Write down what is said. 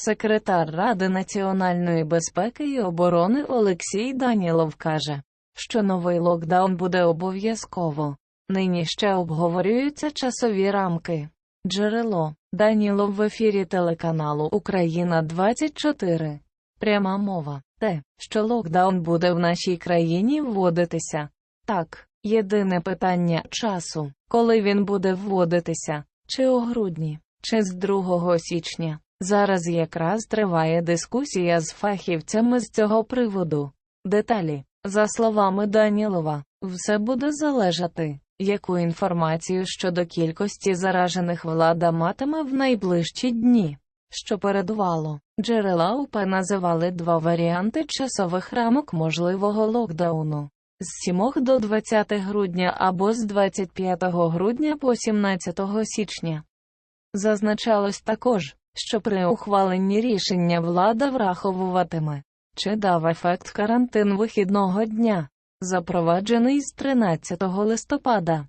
Секретар Ради національної безпеки і оборони Олексій Данілов каже, що новий локдаун буде обов'язково. Нині ще обговорюються часові рамки. Джерело Данілов в ефірі телеканалу Україна 24. Пряма мова. Те, що локдаун буде в нашій країні вводитися. Так, єдине питання часу, коли він буде вводитися, чи у грудні, чи з 2 січня. Зараз якраз триває дискусія з фахівцями з цього приводу. Деталі, за словами Данілова, все буде залежати, яку інформацію щодо кількості заражених влада матиме в найближчі дні. Що передувало, джерела УП називали два варіанти часових рамок можливого локдауну з 7 до 20 грудня або з 25 грудня по 17 січня. Зазначалось також, що при ухваленні рішення влада враховуватиме, чи дав ефект карантин вихідного дня, запроваджений з 13 листопада.